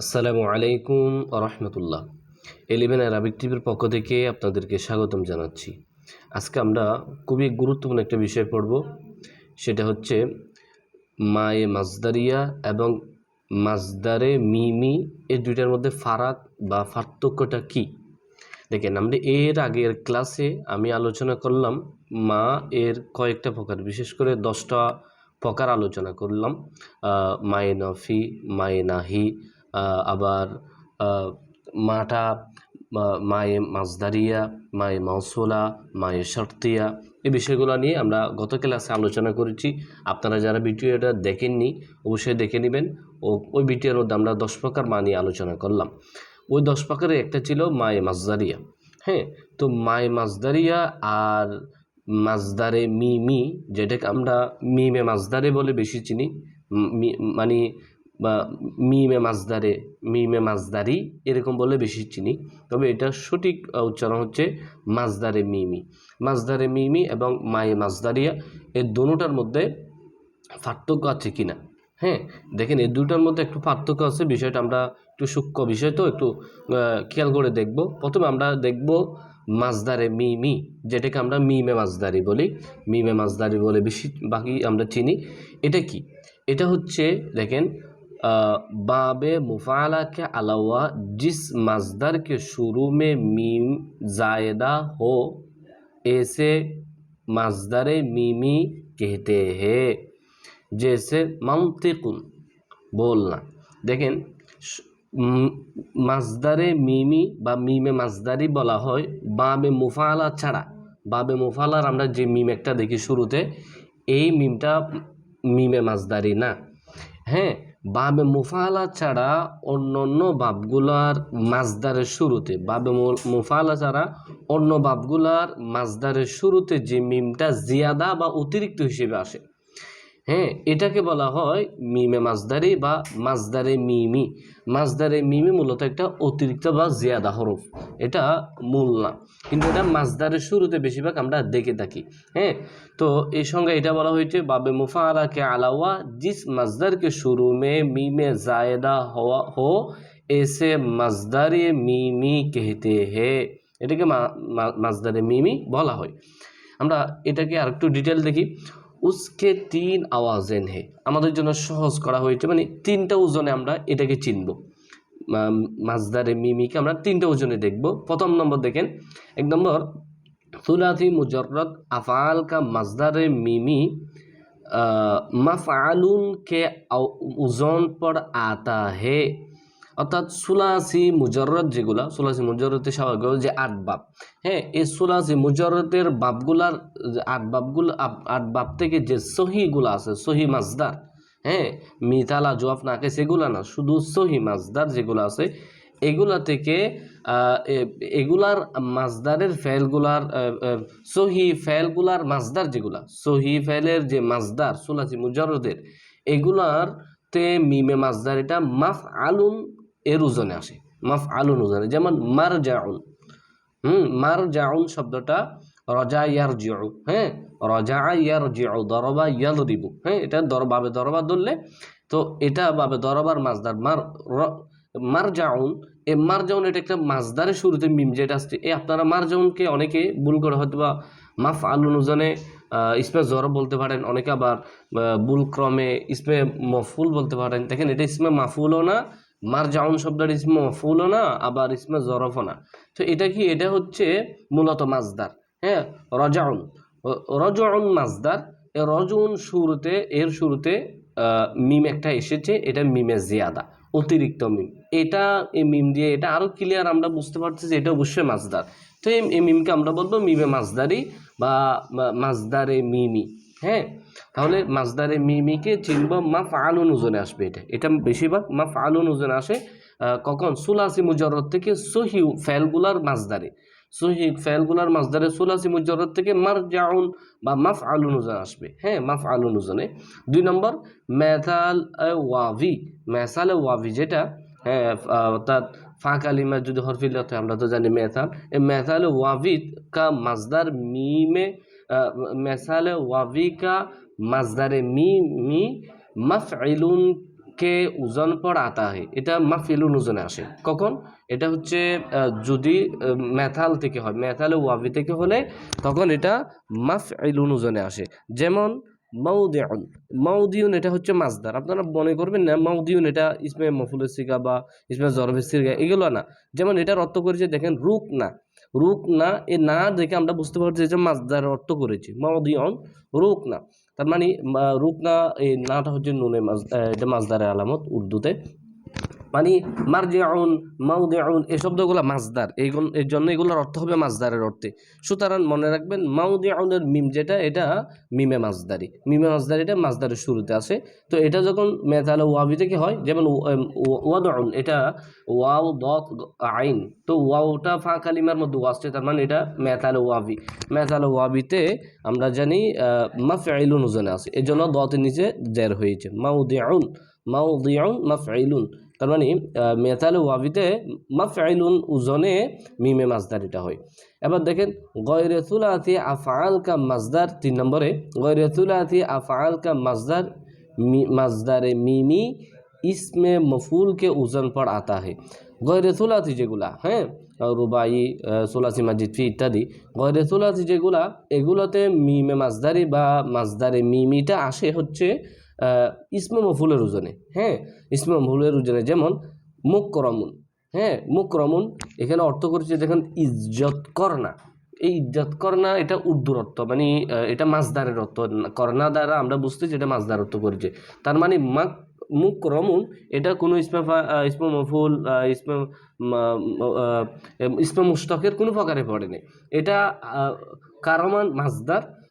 আসসালামু আলাইকুম রহমতুল্লাহ। Eleven Arabic টিভির পক্ষ থেকে আপনাদেরকে স্বাগতম জানাচ্ছি। আজকে আমরা খুবই গুরুত্বপূর্ণ একটা বিষয় পড়ব। সেটা হচ্ছে মায়ে মাজদারিয়া এবং মাজদারে মিমি এই দুইটার মধ্যে ফারাক বা পার্থক্যটা কি? দেখেন, আমরা এর আগের ক্লাসে আমি আলোচনা করলাম মা এর কয়েকটা প্রকার, বিশেষ করে দশটা প্রকার আলোচনা করলাম। মায়ে নফি, মায়ে নাহি আবার মাটা মায়ে মাজদারিয়া মায়ে মৌসুলা মায়ে শর্তিয়া, এই বিষয়গুলো নিয়ে আমরা গত ক্লাসে আলোচনা করেছি। আপনারা যারা ভিডিওটা দেখেননি, অবশ্যই দেখে নেবেন। ও, ওই ভিডিওর মধ্যে আমরা দশ প্রকার মা নিয়ে আলোচনা করলাম। ওই দশ প্রকারের একটা ছিল মায়ে মাজদারিয়া হ্যাঁ তো মায়ে মাজদারিয়া আর মাজদারে মি যেটাকে আমরা মিমে মাজদারে বলে বেশি চিনি। মি- মানে বা মিমে মাজদারে মিমে মাজদারি এরকম বলে বেশি চিনি। তবে এটা সঠিক উচ্চারণ হচ্ছে মাজদারে মিমি। মাজদারে মিমি এবং মায়ে মাজদারিয়া এই দুটার মধ্যে পার্থক্য আছে কিনা? হ্যাঁ দেখেন এই দুটার মধ্যে একটু পার্থক্য আছে, বিষয়টা আমরা একটু সূক্ষ্ম বিষয় তো, একটু খেয়াল করে দেখব। প্রথমে আমরা দেখব মাজদারে মিমি, যেটাকে আমরা মিমে মাজদারি বলি। মিমে মাজদারি বলে বেশি, বাকি আমরা চিনি। এটা কি? এটা হচ্ছে, দেখেন बाब मुफ़ाला के अलावा जिस मज़दर के शुरू में मीम ज़ायदा हो ऐसे मज़दर मीमी कहते हैं जैसे मंतिकुन बोलना দেখেন স- উম, মাজদারে মিমি বা মিমে মাজদারি বলা হয় বাবে মুফালা ছাড়া বাবে মুফালার আমরা যে মিম একটা দেখি শুরুতে এই মিমটা মিমে মাজদারি না হ্যাঁ বাবে মুফালা ছাড়া অন্য অন্য বাপগুলার মাঝদারের শুরুতে, বাবে মুফালা ছাড়া অন্য বাপগুলার মাঝদারের শুরুতে যে মিমটা জিয়াদা বা অতিরিক্ত হিসেবে আসে হ্যাঁ এটাকে বলা হয় মিমে মাজদারি বা মাজদারে মিমি। মাজদারে মিমি মূলত একটা অতিরিক্ত বা জিয়াদা হরফ। এটা মূল না। কিন্তু এটা মাজদারে শুরুতে বেশিরভাগ আমরা দেখে থাকি। হ্যাঁ তো এই সঙ্গে এটা বলা হয়েছে, বাবে মুফারাকে আলাওয়া, জিস মাজদারকে শুরু মে, মিমে জায়দা হওয়া, হো, এসে মাজদারে মিমি কেহতে হে। এটাকে মাজদারে মিমি বলা হয়। আমরা এটাকে আরেকটু ডিটেল দেখি। উসকে তিন আওয়াজেন হে। আমাদের জন্য সহজ করা হয়েছে মানে তিনটা ওজনে আমরা এটাকে চিনব। মাজদারে মিমিকে আমরা তিনটা ওজনে দেখব। প্রথম নম্বর দেখেন, এক নম্বর সুলাথি মুজররত আফআল কা মাজদারে মিমি মাফআলুন কে ওজন পর আতা হে। অর্থাৎ সুলাসি মুজররত যেগুলা, সুলাসি মুজররতে স্বাভাবিক যে আট বাপ। হ্যাঁ এই সুলাসি মুজররতের বাপগুলার আট বাপগুলো আট বাপ থেকে যে সহিগুলো আছে, সহি মাজদার হ্যাঁ মিতালা জোয়াফ নাকে সেগুলা না, শুধু সহি মাজদার যেগুলো আছে, এগুলা থেকে এগুলার মাজদারের ফেলগুলার সহি ফেলগুলার মাজদার যেগুলা, সহি ফেলের যে মাজদার সুলাসি মুজররদের এগুলার তে মিমে মাজদার এটা মাফ আলুন এর ওজনে আসে মাফ আলুন ওজনে, যেমন মার জাউন হুম মার জাউন শব্দটা রজা ইয়ার জিউ হ্যাঁ রজা ইয়ার জিউ দরবা ইয়াল রিবু হ্যাঁ এটা দর, বাবে দরবা ধরলে, তো এটা বাবে দরবার মাজদার মার মার জাউন এ মার জাউন এটা একটা মাজদারের শুরুতে মিম যেটা আসছে, এ আপনারা মার জাউনকে অনেকে ভুল করে হয়তো বা মাফ আলুন ওজনে ইসমে জর বলতে পারেন, অনেকে আবার ভুল ক্রমে ইসমে মফুল বলতে পারেন, দেখেন এটা ইসমে মাফুলও না মার জাউন শব্দটা ইসমে মফুলও না, আবার ইসমে জরফও না। তো এটা কি, এটা হচ্ছে মূলত মাজদার হ্যাঁ? রজাউন রজাউন মাজদার এ রজউন শুরুতে, এর শুরুতে মিম একটা এসেছে, এটা মিমে জিয়াদা, অতিরিক্ত মিম। এটা এই মিম দিয়ে এটা আরও ক্লিয়ার আমরা বুঝতে পারছি যে এটা অবশ্যই মাজদার তো এই মিমকে আমরা বলব মিমে মাজদারি বা মাজদারে মিমি হ্যাঁ? তাহলে মাজদারে মিমিকে চিনব মাফ আলুন ওজনে আসবে এটা। এটা বেশিরভাগ মাফ আলুন ওজনে আসে কখন? সুলাসি মুজরত থেকে সহি ফেলগুলার মাজদারে সহি ফেলগুলার মাজদারে সুলাসি মুজরত থেকে মার জাউন বা মাফ আলুন ওজন আসবে। হ্যাঁ মাফ আলুন ওজনে। দুই নম্বর মেথাল ওয়াভি। মেসাল ওয়াভি যেটা হ্যাঁ অর্থাৎ ফা কালিমা যদি হরফিল হয় আমরা তো জানি মেথাল এই মেথাল ওয়াভিদ কা মাজদার মিমে মেসাল ওয়াভি কা মাজদারে মি মি মাফইলুন কে ওজন পর আতা হয় এটা মাফিলুন ওজনে আসে। কখন? এটা হচ্ছে যদি মেথাল থেকে হয়। মেথালে ওয়াবি থেকে হলে তখন এটা মাফইলুন ওজনে আসে। যেমন মাউদিউন। মাউদিউন এটা হচ্ছে মাসদার। আপনারা মনে করবেন না, মাউদিউন এটা ইসমে মফুলের সিগা বা ইসমে জরফের সিগা, এগুলো না। যেমন এটার অর্থ করেছে, দেখেন রুক না রুক না এ না দেখে আমরা বুঝতে পারছি যে মাসদার অর্থ করেছি। মদিয়ন রুক না তার মানে মা- রুক না এই নাটা হচ্ছে নুনে মাছ এটা মাছদারের আলামত উর্দুতে। মানে মারজিউন, মাউদিউন, এই শব্দগুলো মাসদার এইগুলো এর জন্য এগুলোর অর্থ হবে মাসদারের অর্থে। সুতরাং মনে রাখবেন, মাউদিউনের মিম যেটা, এটা মিমে মাসদারি মিমে মাসদারিটা মাসদারের শুরুতে আছে। তো এটা যখন মেথালে ওয়াবি থেকে হয়, যেমন ওয়াদউন, এটা ওয়াও, দত আইন। তো ওয়াওটা ফা কালিমার মধ্যে আসছে তার মানে এটা মেথালে ওয়াবি। মেথালে ওয়াবিতে আমরা জানি মাফআইলুন ওজনে আছে। এর জন্য দতের নিচে জের হয়েছে। মাউদিউন মাউদিউন মাফআইলুন তার মানে মেতাল ওয়াবিতে মাফাইলুন উজনে মিমে মাজদার এটা হয়। এবার দেখেন গয়রেতুলাতি আফআল কা মাজদার তিন নম্বরে গয়রেতুলাতি আফআল কা মাজদার মাজদারে মিমি ইসমে মফুলকে ওজন পর আতা হে। গয়রেতুলাতি যেগুলা হ্যাঁ রুবাই সোলাসি মাজিদ ফি ইত্যাদি, গয়রে সোলাসি যেগুলা, এগুলোতে মিমে মাজদারি বা মাজদারে মিমিটা আসে হচ্ছে ইসমে মফুলের ওজনে হ্যাঁ? ইসমে মফুলের ওজনে যেমন মুকরমুন হ্যাঁ? মুকরমুন, এখানে অর্থ করেছে দেখেন ইজ্জত করনা এই ইজ্জত করনা এটা উর্দুর অর্থ মানে এটা মাসদারের অর্থ। করনা দ্বারা আমরা বুঝতেছি এটা মাসদার অর্থ করেছে। তার মানে মাক মুখ এটা কোনো ইসমে ইসমে মফুল ইসমে ইসমে মুশতাকের কোনো প্রকারে পড়েনি। এটা কারমান মাসদার মা-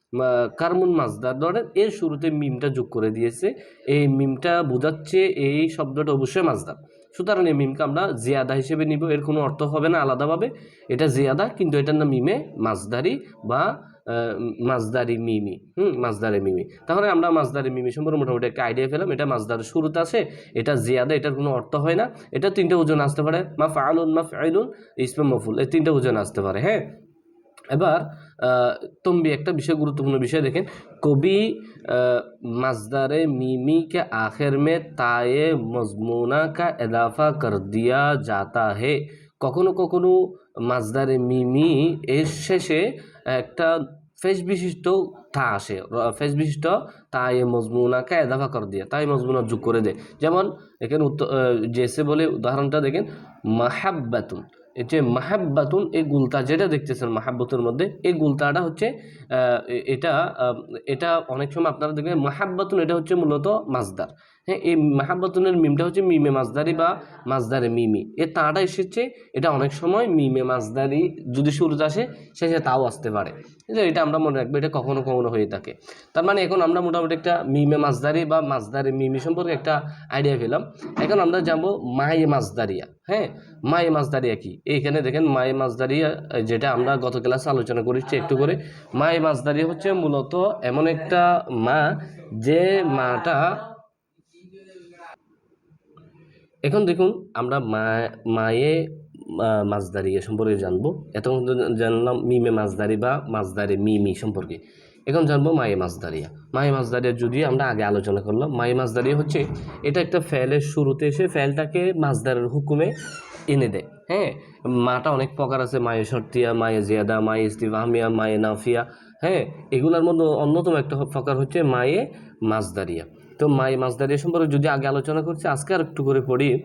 কারমুন মাসদার ধরেন এর শুরুতে মিমটা যোগ করে দিয়েছে। এই মিমটা বোঝাচ্ছে এই শব্দটা অবশ্যই মাসদার সুতরাং এই মিমকে আমরা জিয়াদা হিসেবে নিব। এর কোনো অর্থ হবে না আলাদাভাবে। এটা জিয়াদা কিন্তু এটার নাম মিমে মাসদারি বা আহ, মাসদারি মিমি। হুম মাসদারি মিমি। তাহলে আমরা মাসদারি মিমি সম্পর্কে মোটামুটি একটা আইডিয়া পেলাম। এটা মাসদারের শুরুতে আছে এটা জিয়াদা এটার কোনো অর্থ হয় না। এটা তিনটে ওজন আসতে পারে। মা ফাআলুন মা ফাইলুন ইসমে মফুল। এই তিনটে ওজন আসতে পারে হ্যাঁ? এবার তম্বি একটা বিষয়, গুরুত্বপূর্ণ বিষয় দেখেন। কবি মাজদারে মিমি কে আখের মে তায়ে মজমুনা কা এদাফা কর দিয়া যাতা হে। কখনো কখনো মাজদারে মিমি এর শেষে একটা ফেস বিশিষ্ট তা আসে ফেস বিশিষ্ট তাই মজমুনাকে এদাফা কর দিয়ে তাই মজমুনা যোগ করে দেয়। যেমন এখানে উত্তর জেসে বলে উদাহরণটা দেখেন, মাহাব্বাতুন। যে মাহাব্বাতুন, এই গুলতা যেটা দেখতেছেন মাহাব্বতের মধ্যে, এই গুলতাটা হচ্ছে এটা এটা অনেক সময় আপনারা দেখবেন মাহাব্বাতুন এটা হচ্ছে মূলত মাজদার। হ্যাঁ এই মাহাব্বাতুনের মিমটা হচ্ছে মিমে মাজদারি বা মাজদারে মিমি। এ তাটা এসেছে, এটা অনেক সময় মিমে মাজদারি যদি শুরুতে আসে সে তাও আসতে পারে। আছে? এটা আমরা মনে রাখব এটা কখনো কখনো হয়ে থাকে। তার মানে এখন আমরা মোটামুটি একটা মিমে মাজদারি বা মাজদারে মিমি সম্পর্কে একটা আইডিয়া পেলাম। এখন আমরা যাব মায়ে মাজদারিয়া হ্যাঁ? মায়ে মাজদারিয়া কি? এইখানে দেখেন মায়ে মাজদারিয়া আহ, যেটা আমরা গত ক্লাসে আলোচনা করেছি একটু করে। মায়ে মাজদারিয়া হচ্ছে মূলত এমন একটা মা যে মাটা এখন দেখুন আমরা মা মায়ে মাছদারি এ সম্পর্কে জানব। এতক্ষণ জানলাম মিমে মাছদারি বা মাছদারি মিমি সম্পর্কে। এখন জানব মায়ে মাছদারিয়া। মায়ে মাছদারিয়া যদি আমরা আগে আলোচনা করলাম, মায়ে মাছদারিয়া হচ্ছে এটা একটা ফ্যালের শুরুতে এসে ফ্যালটাকে মাছদারের হুকুমে এনে দেয়। হ্যাঁ মাটা অনেক প্রকার আছে, মায়ে শর্তিয়া মায়ে জিয়াদা, মায়ে ইস্তিফাহমিয়া, মায়ে নাফিয়া। হ্যাঁ এগুলোর মধ্যে অন্যতম একটা প্রকার হচ্ছে মায়ে মাছদারিয়া তো মাই মাছদারি সম্পর্কে যদি আগে আলোচনা করছি আজকে আর একটু করে পড়ি আহ,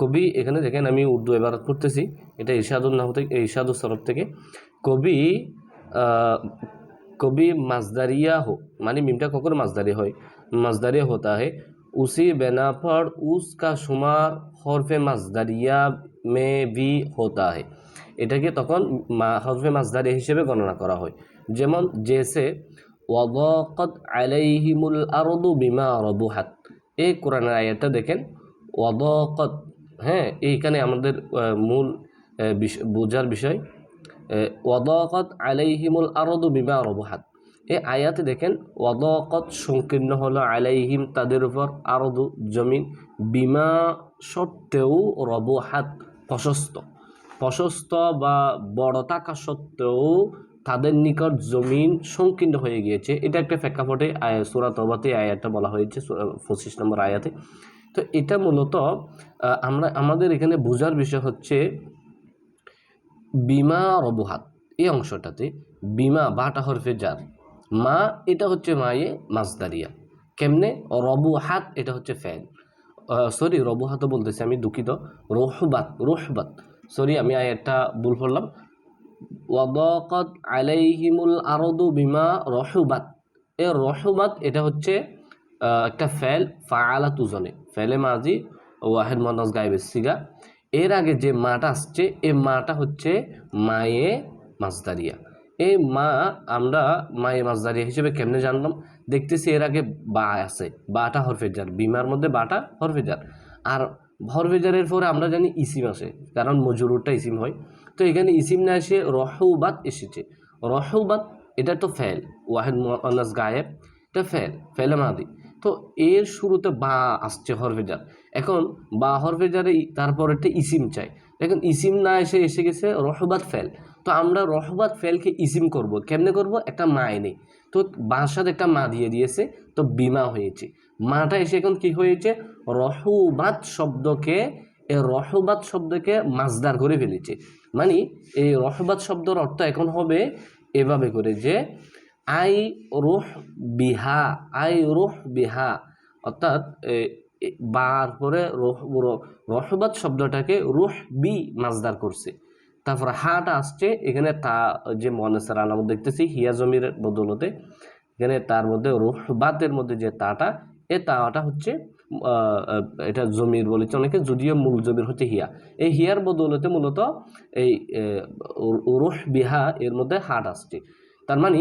কবি এখানে দেখেন আমি উর্দু এবারত পড়তেছি এটা ইরশাদুল নাহ থেকে ইরশাদুল সরফ থেকে কবি আহ, কবি মাছদারিয়া হো মানে মিমটা কখনো মাছদারি হয় মাছদারিয়া होता है उसी बिना पर उसका शुमार हरफ মাছদারিয়া মে भी होता है এটাকে তখন মা- হরফে মাছদারি হিসেবে গণনা করা হয়। যেমন জেসে, ওয়াদাকাত আলাইহিমুল আরদু বিমা রবুহাত। এই কোরআনের আয়াতটা দেখেন, ওয়াদাকাত হ্যাঁ এইখানে আমাদের মূল বোঝার বিষয় ওয়াদাকাত আলাইহিমুল আরদু বিমা রবুহাত। এই আয়াতে দেখেন, ওয়াদাকাত সংকীর্ণ হলো আলাইহিম তাদের উপর, আরদু জমিন বিমা সত্ত্বেও রবুহাত, প্রশস্ত। প্রশস্ত বা বড় থাকা সত্ত্বেও তাদের নিকট জমিন সংকীর্ণ হয়ে গিয়েছে। এটা একটা প্রেক্ষাপটে সুরা তবাতে আয়াতটা বলা হয়েছে পঁচিশ নম্বর আয়াতে। তো এটা মূলত আমরা, আমাদের এখানে বোঝার বিষয় হচ্ছে বিমা রবহাত, এই অংশটাতে বিমা বাটা হরফে যার। মা, এটা হচ্ছে মায়ে মাসদারিয়া কেমনে? রবুহাত, এটা হচ্ছে ফ্যান সরি, রবুহাতও বলতেছি আমি, দুঃখিত। রোহবাত রোহবাত। সরি আমি একটা ভুল করলাম। ওয়াদাকাত আলাইহিমুল আরদু বিমা রহুবাত। এ রহুবাত এটা হচ্ছে একটা ফেল ফাআলা তুজনে। ফেলে মাজি ওয়াহেদ মনাস গাইবের সিগা। এর আগে যে মাটা আসছে এই মাটা হচ্ছে মায়ে মাসদারিয়া এই মা আমরা মায়ে মাসদারিয়া হিসেবে কেমনে জানলাম? দেখতেছি এর আগে বা আছে। বাটা হরফেজার বিমার মধ্যে বাটা হরফেজার আর হরফেজারের পরে আমরা জানি ইসিম আসে কারণ মজুরুরটা ইসিম হয়। তো এখানে ইসিম না এসে রহবাত এসেছে। রহবাত, এটা তো ফেল, ওয়াহেদ মুআন্নাস গায়েব, এটা ফেল, ফেলে মাদি। তো এর শুরুতে বা আসছে হরফেজার এখন বা হরফেজারে তারপর একটা ইসিম চাই। এখন ইসিম না এসে এসে গেছে, রহবাত ফেল। তো আমরা রহবাত ফেলকে ইসিম করব। কেমনে করব? একটা মা এনে তো বার একটা মা দিয়ে দিয়েছে, তো বিমা হয়েছে। মাটা এসে এখন কি হয়েছে? রহবাত শব্দকে এই রহবাত শব্দকে মাজদার করে ফেলেছে। মানে এই রহবাত শব্দর অর্থ এখন হবে এভাবে করে যে, আই রুহ বিহা, আই রুহ বিহা, অর্থাৎ বার পরে রহ র- রহবাত শব্দটাকে রুহ বি মাজদার করছে। তারপর হাটা আসছে, এখানে তা, যে মনেসার আলামত দেখতেছি, হিয়া জমির বদলতে, এখানে তার মধ্যে রুহবাতের মধ্যে যে তাটা, এ তাটা হচ্ছে এটা জমির বলেছে অনেকে, যদিও মূল জমির হচ্ছে হিয়া। এই হিয়ার বদলতে মূলত এই রুহ বিহা এর মধ্যে হাট আসছে। তার মানে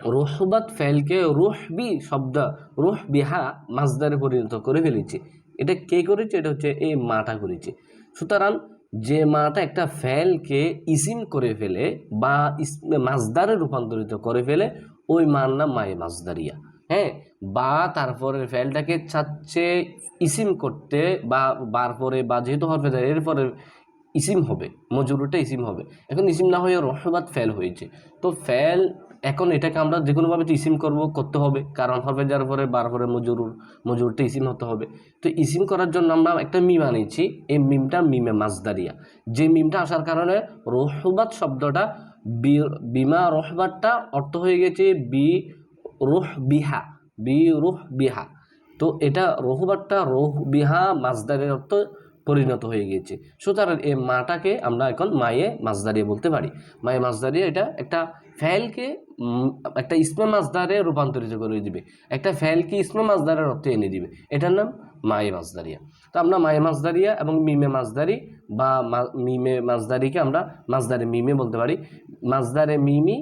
রুহবাত ফেলকে রুহবি শব্দ, রুহ বিহা মাজদারে পরিণত করে ফেলেছে। এটা কে করেছে? এটা হচ্ছে এই মাটা করেছে। সুতরাং যে মাটা একটা ফ্যালকে ইসিম করে ফেলে বা মাছদারে রূপান্তরিত করে ফেলে, ওই মার নাম মায়ে মাছদারিয়া হ্যাঁ? বা তারপরে ফেলটাকে চাচ্ছে ইসিম করতে বা বার পরে বা যেহেতু হরফে যায়, এরপরে ইসিম হবে, মজুরুটা ইসিম হবে। এখন ইসিম না হয়ে রহবাদ ফেল হয়েছে। তো ফেল এখন এটাকে আমরা যে কোনোভাবে তো ইসিম করব, করতে হবে। কারণ হরফে যার পরে বার পরে মজুরুর মজুরটা ইসিম হতে হবে। তো ইসিম করার জন্য আমরা একটা মিম আনিয়েছি। এই মিমটা মিমে মাজদারিয়া। যে মিমটা আসার কারণে রহবাদ শব্দটা বিমা রহবাদটা অর্থ হয়ে গেছে বি রুহ বিহা, বি রুহ বিহা। তো এটা রহুবারটা রোহ বিহা মাজদারের অর্থ পরিণত হয়ে গিয়েছে সুতরাং এই মাটাকে আমরা এখন মায়ে মাজদারিয়া বলতে পারি। মায়ে মাজদারিয়া এটা একটা ফ্যালকে একটা ইসমে দ্বারে রূপান্তরিত করে দিবে। একটা ফ্যালকে ইসমে দ্বারের অর্থে এনে দিবে। এটার নাম মায়ে মাজদারিয়া। তো আমরা মায়ে মাজদারিয়া এবং মিমে মাজদারি বা মিমে মাজদারিকে আমরা মাজদারে মিমে বলতে পারি। মাজদারে মিমি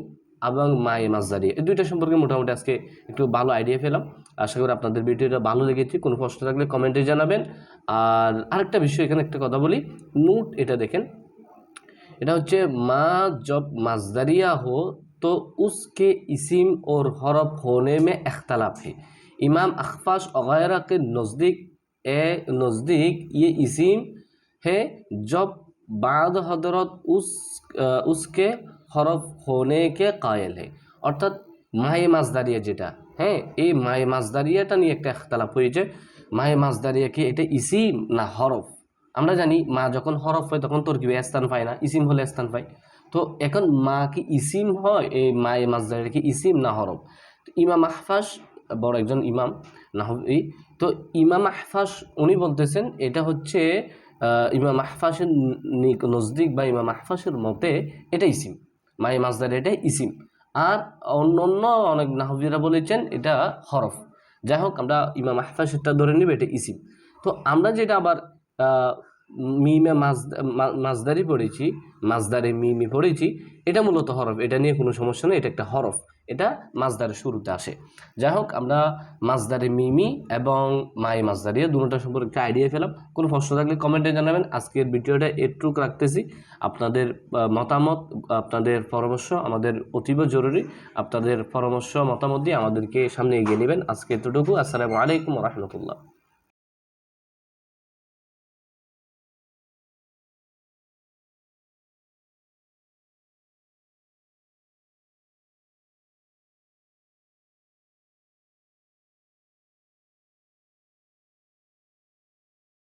এবং মায়ে মাজদারি এই দুইটা সম্পর্কে মোটামুটি আজকে একটু ভালো আইডিয়া পেলাম। আশা করি আপনাদের ভিডিওটা ভালো লেগেছে। কোনো প্রশ্ন থাকলে কমেন্টে জানাবেন। আর আরেকটা বিষয়, এখানে একটা কথা বলি। নোট এটা দেখেন। এটা হচ্ছে মা জব মাজদারিয়া হো तो उसके इसिम और हरफ होने में अख्तलाफ है इमाम अखफाश वगैरह के नज़दीक ए नज़दीक ये इसिम है जब बाद हजरत उस अ, उसके হরফ হোনে কে কায়েল হে অর্থাৎ মায়ে মাজদারিয়া যেটা হ্যাঁ এই মায়ে মাজদারিয়াটা নিয়ে একটা একতলাপ হয়েছে মায়ে মাজদারিয়া কি এটা ইসিম না হরফ আমরা জানি মা যখন হরফ হয় তখন তোর কি স্থান পায় না ইসিম হলে স্থান পায় তো এখন মা কি ইসিম হয়? এই মায়ে মাজদারিয়া কি ইসিম না হরফ তো ইমাম আহফাস বড় একজন ইমাম নাহবি, তো ইমাম আহফাস উনি বলতেছেন, এটা হচ্ছে ইমাম আহফাসের নজদিক বা ইমাম আহফাসের মতে এটা ইসিম। মাই মাজদার এটা ইসিম। আর অন্য অন্য অনেক নাহবিরা বলেছেন এটা হরফ। যাই হোক, আমরা ইমাম আহফাসেরটা ধরে নিব, এটা ইসিম। তো আমরা যেটা আবার মিমে মাজদারি পড়েছি মাজদারে মিমি পড়েছি, এটা মূলত হরফ, এটা নিয়ে কোনো সমস্যা নেই, এটা একটা হরফ, এটা মাজদারের শুরুতে আসে। যাই হোক, আমরা মাজদারে মিমি এবং মাই মাজদারিয়া দুটোটা সম্পর্কে একটা আইডিয়া পেলাম। কোনো প্রশ্ন থাকলে কমেন্টে জানাবেন। আজকের ভিডিওটা এটুক রাখতেছি। আপনাদের মতামত, আপনাদের পরামর্শ আমাদের অতীব জরুরি। আপনাদের পরামর্শ, মতামত দিয়ে আমাদেরকে সামনে এগিয়ে নেবেন। আজকে এতটুকু। আসসালামু আলাইকুম রহমতুল্লাহ।